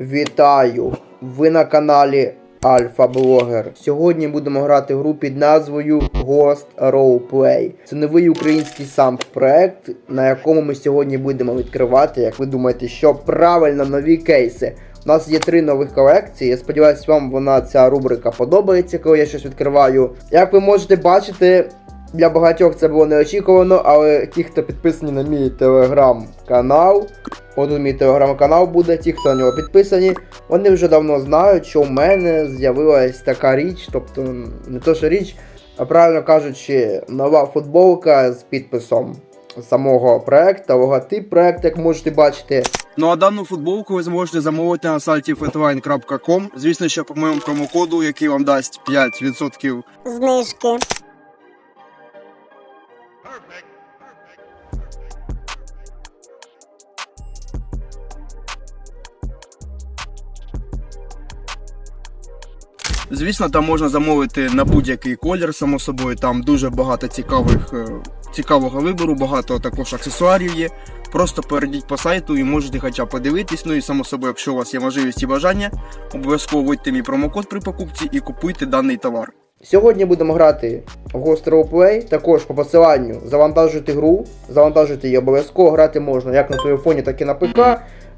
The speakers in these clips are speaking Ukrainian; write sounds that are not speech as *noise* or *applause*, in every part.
Вітаю! Ви на каналі Альфа Блогер. Сьогодні будемо грати гру під назвою Ghost Roleplay. Це новий український сам проект, на якому ми сьогодні будемо відкривати, як ви думаєте, що правильно нові кейси. У нас є три нових колекції. Я сподіваюся, вам вона ця рубрика подобається, коли я щось відкриваю. Як ви можете бачити, для багатьох це було неочікувано, але ті, хто підписані на мій телеграм-канал, от тут мій телеграм-канал буде, ті, хто на нього підписані, вони вже давно знають, що в мене з'явилась така річ, тобто не то що річ, а правильно кажучи, нова футболка з підписом самого проекту, логотип проекту, як можете бачити. Ну а дану футболку ви зможете замовити на сайті fatline.com. Звісно, що по моєму промокоду, який вам дасть 5% знижки. Звісно, там можна замовити на будь-який колір, само собою. Там дуже багато цікавих, е, цікавого вибору, багато також аксесуарів є. Просто перейдіть по сайту і можете хоча подивитись. Ну і само собою, якщо у вас є можливість і бажання, обов'язково вводьте мій промокод при покупці і купуйте даний товар. Сьогодні будемо грати в Ghost Roleplay. Також по посиланню завантажуйте гру, завантажуйте її обов'язково, грати можна як на телефоні, так і на ПК.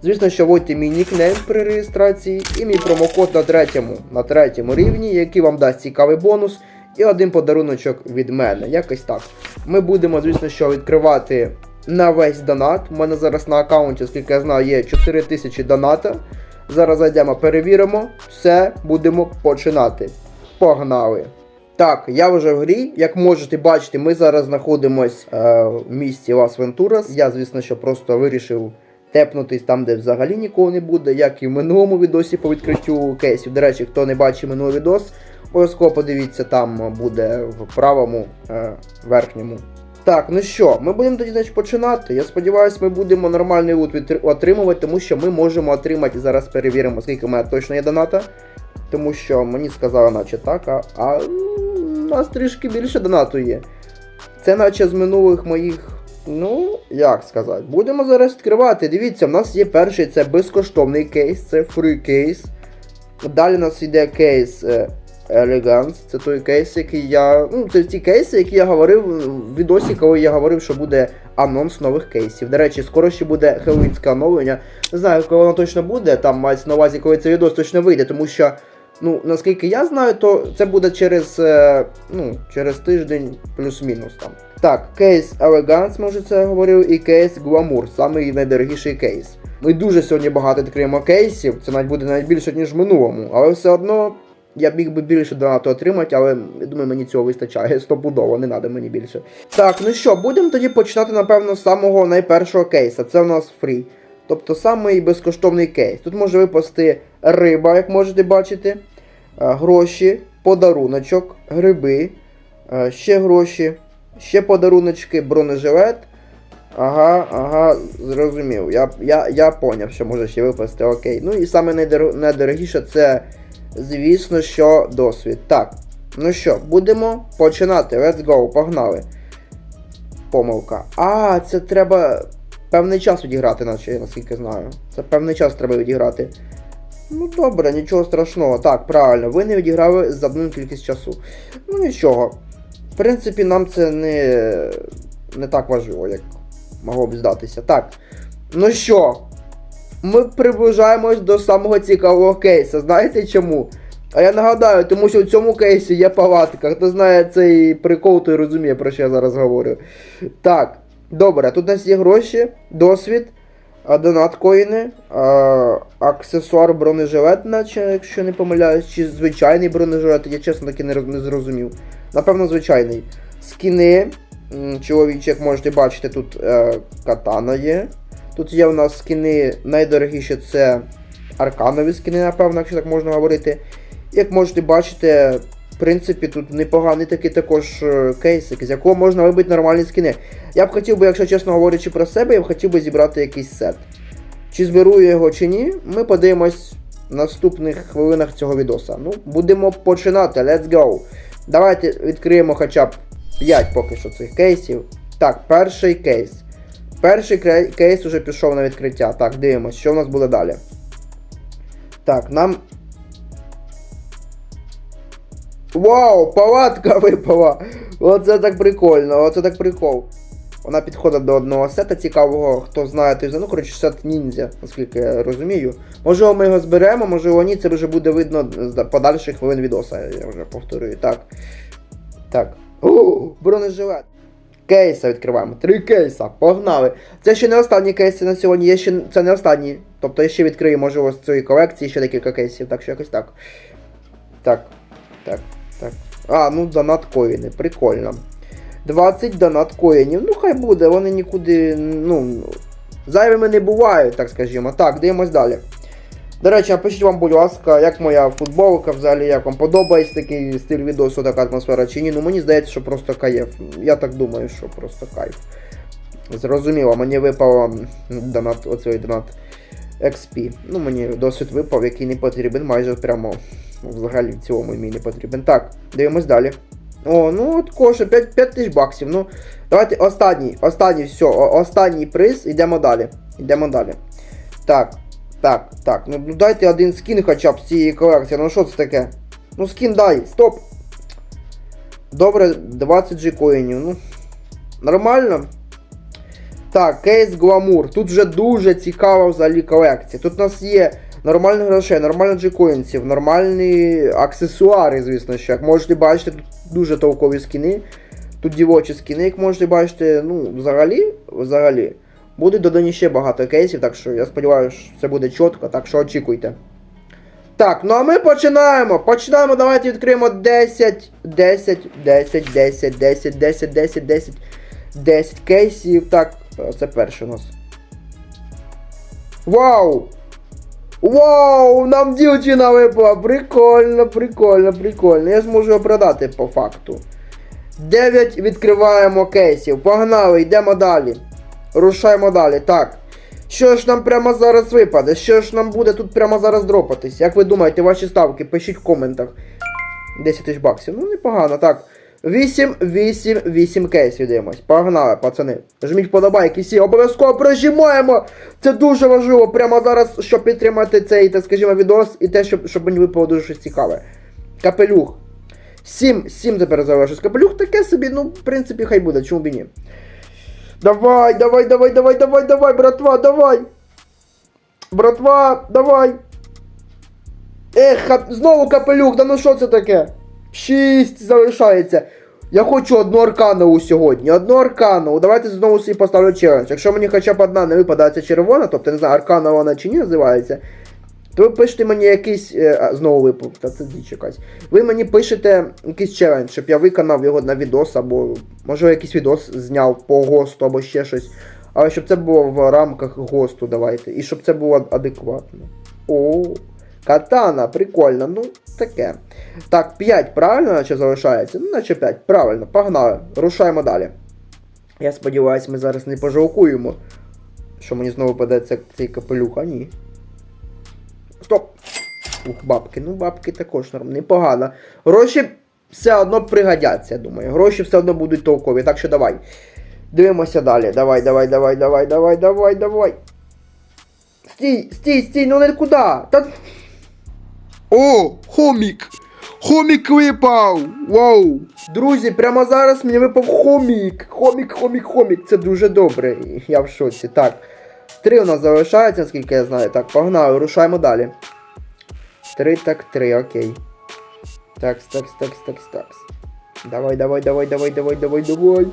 Звісно, що вводьте мій нікнейм при реєстрації і мій промокод на третьому, на третьому рівні, який вам дасть цікавий бонус і один подаруночок від мене. Якось так. Ми будемо, звісно, що відкривати на весь донат. У мене зараз на аккаунті, скільки я знаю, є 4000 доната. Зараз зайдемо, перевіримо. Все, будемо починати. Погнали! Так, я вже в грі. Як можете бачити, ми зараз знаходимось е, в місті Лас Вентурас. Я, звісно, що просто вирішив тепнутись там, де взагалі нікого не буде, як і в минулому відосі по відкриттю кейсів. До речі, хто не бачив минулий відос, обов'язково подивіться, там буде в правому е, верхньому. Так, ну що, ми будемо тоді значить, починати. Я сподіваюся, ми будемо нормальний лут отримувати, тому що ми можемо отримати. Зараз перевіримо, скільки в мене точно є доната. Тому що мені сказали, наче так, а, а у нас трішки більше донату є. Це наче з минулих моїх. Ну, як сказати, будемо зараз відкривати. Дивіться, в нас є перший це безкоштовний кейс, це фрі кейс. Далі у нас йде кейс е, Elegance, це той кейс, який я. Ну, це ті кейси, які я говорив в відосі, коли я говорив, що буде анонс нових кейсів. До речі, скоро ще буде хеллоуінське оновлення. Не знаю, коли воно точно буде, там мається на увазі, коли цей відос точно вийде, тому що. Ну, наскільки я знаю, то це буде через, е, ну, через тиждень плюс-мінус там. Так, кейс Elegance, ми вже це говорив, і кейс Glamour, самий найдорогіший кейс. Ми дуже сьогодні багато відкриємо кейсів, це навіть буде навіть більше, ніж в минулому, але все одно я міг би більше донату отримати, але я думаю, мені цього вистачає стопудово, не треба мені більше. Так, ну що, будемо тоді починати, напевно, з самого найпершого кейса. Це у нас фрі. Тобто самий безкоштовний кейс. Тут може випасти риба, як можете бачити, гроші, подаруночок, гриби, е, ще гроші, ще подаруночки, бронежилет. Ага, ага, зрозумів. Я, я, я поняв, що може ще випасти, окей. Ну і саме найдор... найдорогіше це, звісно, що досвід. Так, ну що, будемо починати. Let's go, погнали. Помилка. А, це треба певний час відіграти, наче, наскільки знаю. Це певний час треба відіграти. Ну добре, нічого страшного. Так, правильно, ви не відіграли за одну кількість часу. Ну нічого. В принципі, нам це не, не так важливо, як могло б здатися. Так. Ну що, ми приближаємось до самого цікавого кейсу. Знаєте чому? А я нагадаю, тому що в цьому кейсі є палатка. Хто знає цей прикол, той розуміє, про що я зараз говорю. Так, добре, тут у нас є гроші, досвід, донат коїни, аксесуар бронежилет, наче, якщо не помиляюсь, чи звичайний бронежилет, я чесно таки не, роз- не зрозумів. Напевно, звичайний. Скіни, чоловічі, як можете бачити, тут е, катана є. Тут є у нас скіни найдорогіші це арканові скіни, напевно, якщо так можна говорити. Як можете бачити, принципі, тут непоганий такий також е, кейсик, з якого можна вибити нормальні скіни. Я б хотів би, якщо чесно говорячи про себе, я б хотів би зібрати якийсь сет. Чи зберу я його чи ні, ми подивимось в наступних хвилинах цього відоса. Ну, будемо починати, let's go. Давайте відкриємо хоча б 5 поки що цих кейсів. Так, перший кейс. Перший кейс уже пішов на відкриття. Так, дивимось, що в нас буде далі. Так, нам. Вау, палатка випала! Оце так прикольно, оце так прикол. Вона підходить до одного сета цікавого, хто знає, той знає. Ну, коротше, сет ніндзя, наскільки я розумію. Можливо, ми його зберемо, можливо, ні, це вже буде видно з подальших хвилин відоса, я вже повторюю. Так. Так. О, бронежилет. Кейса відкриваємо. Три кейса. Погнали. Це ще не останні кейси на сьогодні. Є ще... Це не останні. Тобто я ще відкрию, можливо, з цієї колекції ще декілька кейсів. Так що якось так. Так. Так. А, ну донат коїни. Прикольно. 20 донат коїнів. Ну, хай буде, вони нікуди. Ну. Зайвими не бувають, так скажімо. Так, дивимось далі. До речі, напишіть вам, будь ласка, як моя футболка взагалі, як вам подобається такий стиль відосу, така атмосфера чи ні. Ну мені здається, що просто кайф. Я так думаю, що просто кайф. Зрозуміло, мені випав донат, оцей донат XP. Ну, мені досвід випав, який не потрібен, майже прямо взагалі в цілому мені не потрібен. Так, дивимось далі. О, ну от коше, 5, 5 тисяч баксів. Ну, давайте останній, останній, все, останній приз, йдемо далі. Йдемо далі. Так, так, так. Ну ну, дайте один скін хоча б з цієї колекції. Ну що це таке? Ну скін дай, стоп. Добре, 20 G коїнів. Ну. Нормально. Так, кейс Гламур. Тут вже дуже цікава взагалі колекція. Тут у нас є нормальних грошей, нормально джекоїнців, нормальні аксесуари, звісно, що. Як можете бачити, тут дуже толкові скіни. Тут дівочі скіни, як можете бачити, ну, взагалі, взагалі. Буде додані ще багато кейсів, так що я сподіваюся, що це буде чітко, так що очікуйте. Так, ну а ми починаємо. Починаємо, давайте відкриємо 10, 10, 10, 10, 10, 10, 10, 10, 10 кейсів. Так, це перший у нас. Вау! Вау! Нам дівчина випала! Прикольно, прикольно, прикольно. Я зможу його продати по факту. 9 відкриваємо кейсів. Погнали, йдемо далі. Рушаємо далі. Так. Що ж нам прямо зараз випаде? Що ж нам буде тут прямо зараз дропатись? Як ви думаєте, ваші ставки? Пишіть в коментах. 10 тисяч баксів. Ну, непогано, так. 8, 8, 8 кейсів дивимось. Погнали, пацани. Жміть вподобайки всі. Обов'язково прожимаємо! Це дуже важливо прямо зараз, щоб підтримати цей, так скажімо, відос і те, щоб, щоб мені випало дуже щось цікаве. Капелюх. 7, 7 тепер залишилось. Капелюх таке собі, ну, в принципі, хай буде, чому б і ні. Давай, давай, давай, давай, давай, давай, братва, давай. Братва, давай. Ех, знову капелюх, да ну що це таке? Шість залишається. Я хочу одну арканову сьогодні. Одну арканову. Давайте знову собі поставлю челендж. Якщо мені хоча б одна не випадає ця червона, тобто не знаю, арканова вона чи ні називається. То ви пишете мені якийсь. е, а, знову випав, та це діч якась. Ви мені пишете якийсь челендж, щоб я виконав його на відос, або може якийсь відос зняв по госту, або ще щось. Але щоб це було в рамках госту, давайте. І щоб це було адекватно. О, катана, прикольно, ну таке. Так, 5, правильно, наче залишається? Ну, наче 5, правильно, погнали. Рушаємо далі. Я сподіваюся, ми зараз не пожалкуємо, що мені знову паде цей капелюх, а ні. Стоп! Ух, бабки. Ну, бабки також непогано. Гроші все одно пригодяться, я думаю. Гроші все одно будуть толкові, так що давай. Дивимося далі. Давай, давай, давай, давай, давай, давай, давай. Стій, стій, стій, ну не куди? Та... О, хомік! Хомік випав! Вау! Друзі, прямо зараз мені випав хомік. Хомік, хомік, хомік. Це дуже добре. Я в шоці. Так. Три у нас залишається, наскільки я знаю. Так, погнали, рушаємо далі. Три, так, три, окей. Такс, такс, такс, такс, такс. Давай, давай, давай, давай, давай, давай, давай.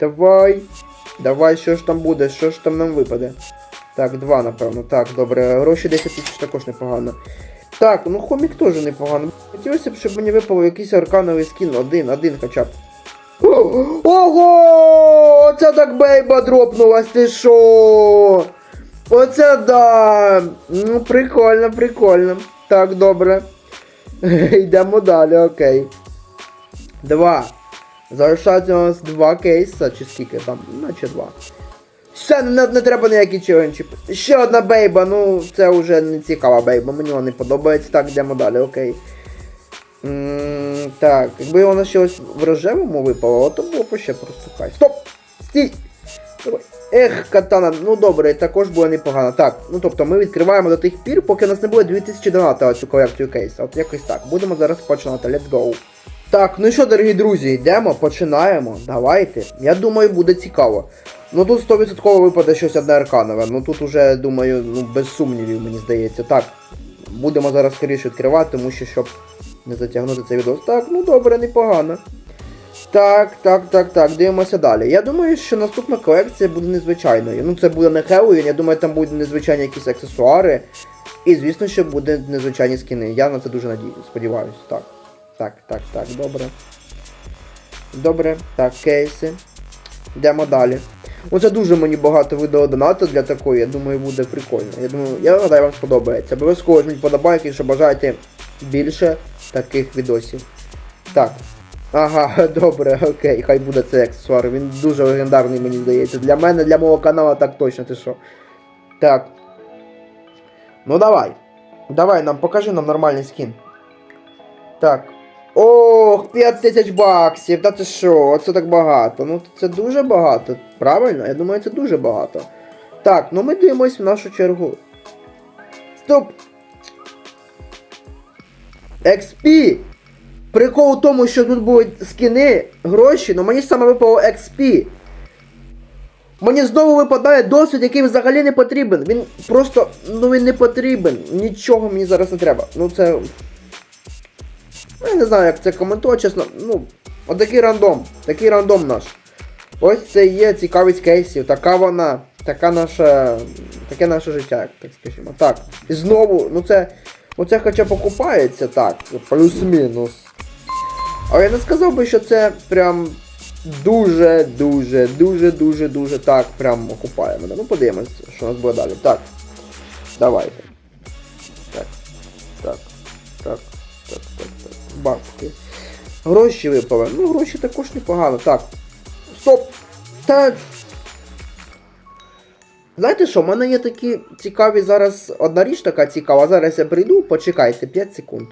Давай. Давай, що ж там буде, що ж там нам випаде. Так, два, напевно. Так, добре. Гроші 10 тисяч також непогано. Так, ну хомік теж непогано. Хотілося б, щоб мені випав якийсь аркановий скін, один, один хоча б. Ого! Оце так бейба дропнулась, ти шо? Оце да! Ну, прикольно, прикольно. Так, добре. *laughs* Йдемо далі, окей. Два. Залишається у нас два кейса, чи скільки там? Наче два. Все, не, не треба ніякі челенджі. Ще одна бейба, ну це вже не цікава бейба, мені вона не подобається. Так, йдемо далі, окей. М, так, якби вона ще ось в рожевому випало, то було б ще просто кайф. Стоп! Стій! Ех, катана, ну добре, також було непогано. Так, ну тобто ми відкриваємо до тих пір, поки у нас не буде 2012 цю колекцію кейса. От якось так. Будемо зараз починати. Let's go. Так, ну що, дорогі друзі, йдемо, починаємо. Давайте. Я думаю, буде цікаво. Ну тут 100% випаде щось одне арканове. Ну тут уже, думаю, ну без сумнівів, мені здається. Так. Будемо зараз скоріше відкривати, тому що щоб не затягнути цей відео. Так, ну добре, непогано. Так, так, так, так, дивимося далі. Я думаю, що наступна колекція буде незвичайною. Ну, це буде не Хеллоуін, я думаю, там будуть незвичайні якісь аксесуари. І, звісно, що буде незвичайні скини. Я на це дуже надію, сподіваюся. Так. Так, так, так, добре. Добре, так, кейси. Йдемо далі. Оце дуже мені багато відео донату для такої, я думаю, буде прикольно. Я думаю, я гадаю, вам сподобається. Обов'язково жміть подобайки, якщо бажаєте більше таких відосів. Так. Ага, *laughs* добре, окей, хай буде цей аксесуар. Він дуже легендарний, мені здається. Для мене, для мого каналу так точно, ти що. Так. Ну давай. Давай нам покажи нам нормальний скін. Так. Ох, 5 тисяч баксів, та ти що, оце так багато. Ну це дуже багато. Правильно? Я думаю, це дуже багато. Так, ну ми дивимось в нашу чергу. Стоп! XP! Прикол у тому, що тут будуть скини, гроші, але мені саме випало XP. Мені знову випадає досвід, який взагалі не потрібен. Він просто, ну він не потрібен. Нічого мені зараз не треба. Ну це. Ну, я не знаю, як це коментувати, чесно. Ну, отакий рандом. Такий рандом наш. Ось це є цікавість кейсів. Така вона. Така наша. Таке наше життя, так скажімо. Так. І знову, ну це. Оце хоча б окупається так, плюс-мінус. Але я не сказав би, що це прям дуже, дуже, дуже, так прям окупає мене. Ну подивимось, що у нас буде далі. Так. Давайте. Так, так, так. Бабки. Гроші випали. Ну, гроші також непогано. Так. Стоп! Так. Знаєте що, в мене є такі цікаві зараз одна річ така цікава. Зараз я прийду, почекайте 5 секунд.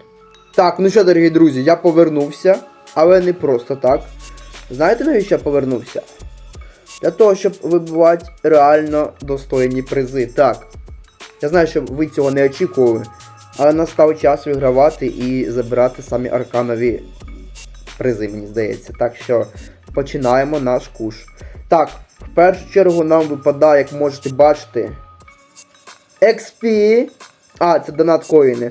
Так, ну що, дорогі друзі, я повернувся, але не просто так. Знаєте, навіщо я повернувся? Для того, щоб вибивати реально достойні призи. Так. Я знаю, що ви цього не очікували, але настав час вигравати і забирати самі арканові призи, мені здається. Так що починаємо наш куш. Так, в першу чергу нам випадає, як можете бачити, XP. А, це донат коїни.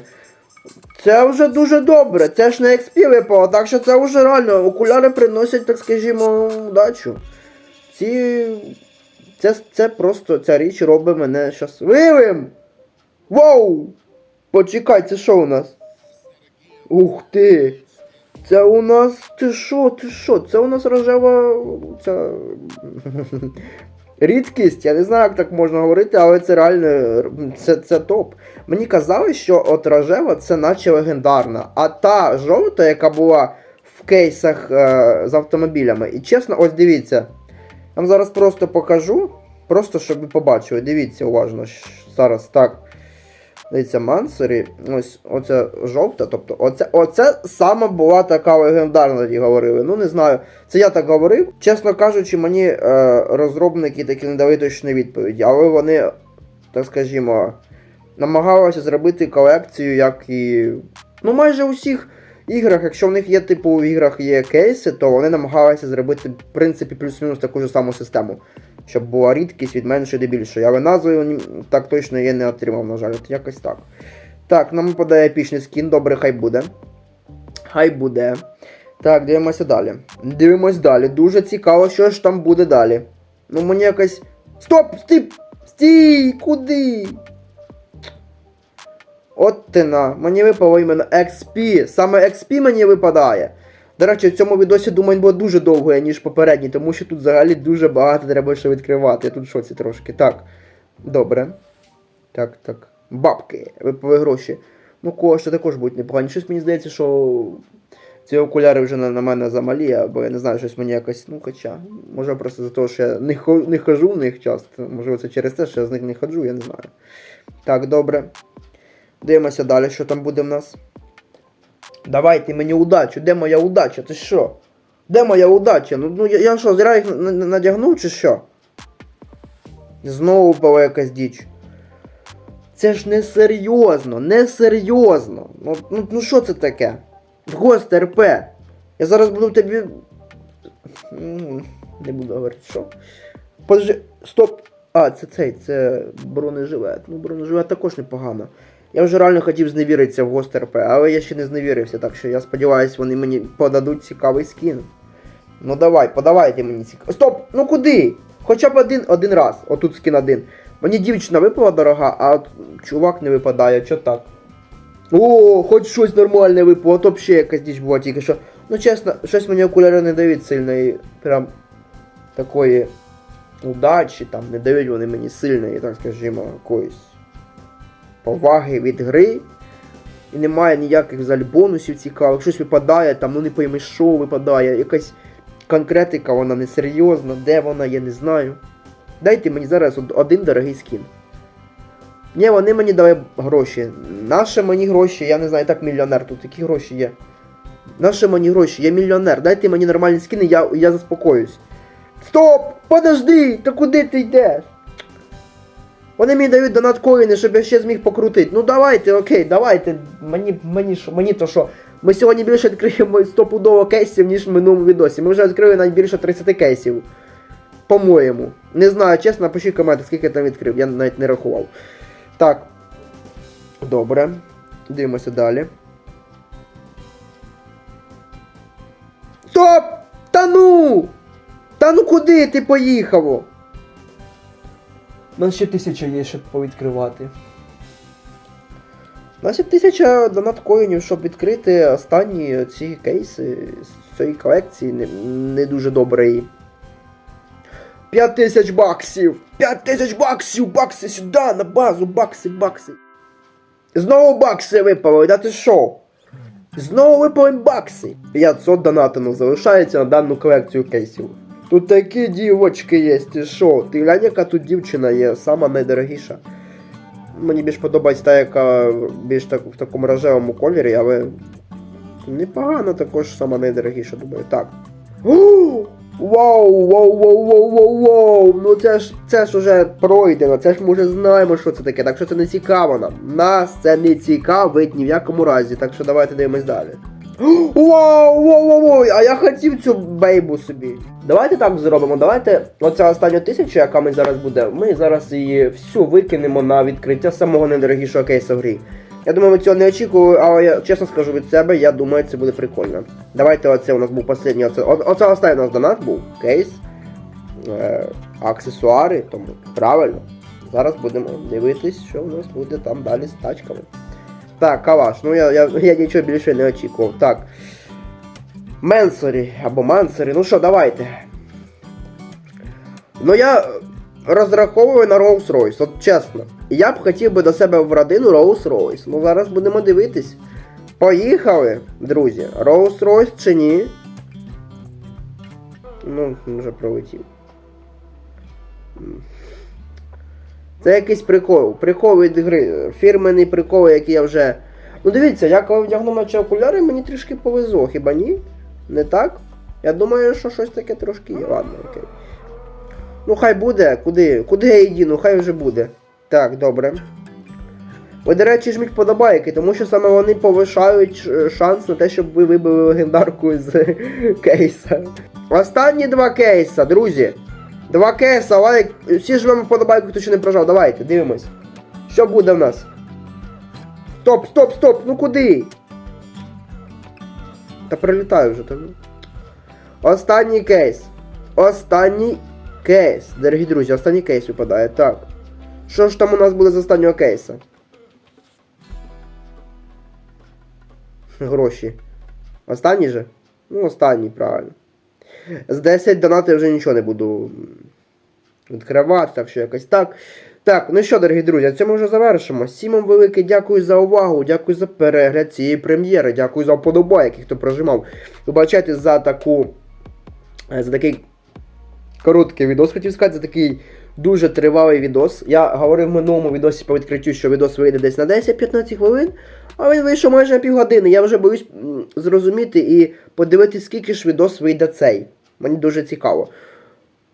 Це вже дуже добре. Це ж не XP випало, так що це вже реально. Окуляри приносять, так скажімо, удачу. Ці. Це, це просто ця річ робить мене щасливим. Воу! Почекай, це що у нас? Ух ти! Це у нас. Ти що, ти що? Це у нас рожева. Ця... *laughs* Рідкість, я не знаю, як так можна говорити, але це реально це, це топ. Мені казали, що от рожева це наче легендарна. А та жовта, яка була в кейсах е, з автомобілями. І чесно, ось дивіться. Я вам зараз просто покажу. Просто щоб ви побачили. Дивіться уважно. Зараз так. Дивіться, Мансері, ось оця жовта, тобто оце, оце саме була така легендарна, тоді говорили. Ну не знаю, це я так говорив. Чесно кажучи, мені е, розробники таки не дали точної відповіді, але вони, так скажімо, намагалися зробити колекцію, як і. Ну, майже у всіх іграх, якщо в них є, типу, в іграх є кейси, то вони намагалися зробити, в принципі, плюс-мінус таку ж саму систему. Щоб була рідкість від меншої до більшої. Але назви так точно я не отримав, на жаль. От якось так. Так, нам випадає епічний скін, добре, хай буде. Хай буде. Так, дивимося далі. Дивимось далі. Дуже цікаво, що ж там буде далі. Ну мені якось. Стоп! Стій! Стій! Куди? От ти на. Мені випало іменно XP. Саме XP мені випадає. До речі, в цьому відосі, думаю, буде дуже довго, ніж попередній, тому що тут взагалі дуже багато треба ще відкривати. Я тут в шоці трошки. Так. Добре. Так, так. Бабки, випали гроші. Ну, кошти також будуть непогані. Щось мені здається, що ці окуляри вже на, на мене замалі, або я не знаю, щось мені якось, ну хоча. Може просто за те, що я не, хо- не хожу в них часто. Можливо, це через те, що я з них не ходжу, я не знаю. Так, добре. Дивимося далі, що там буде в нас. Давайте мені удачу. Де моя удача? Ти що? Де моя удача? Ну, ну я, що, зря їх на- на- надягнув чи що? Знову випала якась діч. Це ж не серйозно, не серйозно. Ну, ну, ну що це таке? Гост РП. Я зараз буду тобі. Не буду говорити, що. Подожди, стоп. А, це цей, це бронежилет. Ну, бронежилет також непогано. Я вже реально хотів зневіритися в Гост РП, але я ще не зневірився, так що я сподіваюся, вони мені подадуть цікавий скін. Ну давай, подавайте мені цікавий. Стоп! Ну куди? Хоча б один, один раз. Отут скін один. Мені дівчина випала дорога, а чувак не випадає, що так? О, хоч щось нормальне випало, а то б ще якась діч була тільки що. Ну чесно, щось мені окуляри не дають сильної, прям такої удачі, там, не дають вони мені сильної, так скажімо, якоїсь поваги від гри. І немає ніяких взагалі бонусів цікавих, щось випадає, там, ну не пойми, що випадає, якась конкретика, вона несерйозна, де вона, я не знаю. Дайте мені зараз один дорогий скін. Ні, вони мені дали гроші. Наші мені гроші, я не знаю, так мільйонер, тут які гроші є. Наші мені гроші, я мільйонер. Дайте мені нормальні скіни, я, я заспокоюсь. Стоп! Подожди! Та куди ти йдеш? Вони мені дають донат коїни, щоб я ще зміг покрутити. Ну давайте, окей, давайте. Мені, мені, що, мені то що? Ми сьогодні більше відкриємо стопудово кейсів, ніж в минулому відосі. Ми вже відкрили навіть більше 30 кейсів. По-моєму. Не знаю, чесно, напишіть коменти, скільки там відкрив, я навіть не рахував. Так. Добре. Дивимося далі. Стоп! Та ну! Та ну куди ти поїхав? У нас ще тисяча є, щоб повідкривати. У нас є тисяча донат коїнів, щоб відкрити останні ці кейси з цієї колекції не, не дуже доброї. 5 тисяч баксів! 5 тисяч баксів! Бакси сюди, на базу, бакси, бакси. Знову бакси випали, да ти що? Знову випали бакси. 500 донатину залишається на дану колекцію кейсів. Тут такі дівочки є, ти що? Ти глянь, яка тут дівчина є, сама найдорогіша. Мені більш подобається та, яка більш так, в такому рожевому кольорі, але непогано також сама найдорогіша, думаю. Так. Вау, вау, вау, вау, вау, вау! Ну це ж це ж уже пройдено, це ж ми вже знаємо, що це таке, так що це не цікаво нам. Нас це не цікавить ні в якому разі, так що давайте дивимось далі. *gasps* Вау, вау, вау, вау, а я хотів цю бейбу собі. Давайте так зробимо. Давайте оця остання тисяча, яка ми зараз буде, ми зараз її всю викинемо на відкриття самого недорогішого кейсу в грі. Я думаю, ви цього не очікували, але я чесно скажу від себе, я думаю, це буде прикольно. Давайте оце у нас був останній, оце, оце останній у нас донат був, кейс, е, аксесуари, тому правильно. Зараз будемо дивитись, що у нас буде там далі з тачками. Так, калаш, ну я, я, я нічого більше не очікував. Так. Менсорі або мансорі, ну що, давайте. Ну я розраховую на Rolls-Royce, от чесно. Я б хотів би до себе в родину Rolls-Royce. Ну зараз будемо дивитись. Поїхали, друзі. Rolls-Royce чи ні? Ну, вже пролетів. Це якийсь прикол. Прикол від гри. Фірменний прикол, який я вже. Ну дивіться, я коли вдягнув наче окуляри, мені трішки повезло, хіба ні? Не так? Я думаю, що щось таке трошки є. Ладно, окей. Ну хай буде, куди? Куди я їду? Ну хай вже буде. Так, добре. Ви, до речі, жміть подобайки, тому що саме вони повишають е, шанс на те, щоб ви вибили легендарку з *laughs* кейса. Останні два кейса, друзі. Два кейса, лайк. Всі жмемо подобайку, хто ще не прожав. Давайте, дивимось. Що буде в нас? Стоп, стоп, стоп, ну куди? Та прилітаю вже тобі. Останній кейс. Останній кейс. Дорогі друзі, останній кейс випадає. Так. Що ж там у нас буде з останнього кейса? Гроші. Останній же? Ну, останній, правильно. З 10 донатів я вже нічого не буду відкривати, так що якось так. Так, ну що, дорогі друзі, цьому вже завершимо. Всім вам велике дякую за увагу, дякую за перегляд цієї прем'єри, дякую за вподобайки, хто прожимав. Вибачайте за таку. е, За такий короткий відос, хотів сказати, за такий дуже тривалий відос. Я говорив в минулому відосі по відкриттю, що відос вийде десь на 10-15 хвилин, а він вийшов майже на півгодини. Я вже боюсь зрозуміти і подивитися, скільки ж відос вийде цей. Мені дуже цікаво.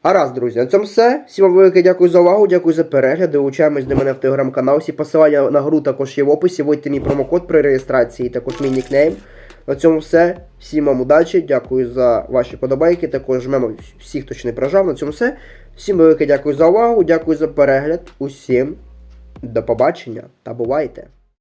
А раз, друзі, на цьому все. Всім велике дякую за увагу, дякую за перегляд. Долучаємось до мене в телеграм-канал. Всі посилання на гру також є в описі. Вводьте мій промокод при реєстрації, також мій нікнейм. На цьому все. Всім вам удачі, дякую за ваші подобайки. Також жмемо всіх, хто ще не прожав. На цьому все. Всім велике дякую за увагу, дякую за перегляд. Усім до побачення та бувайте!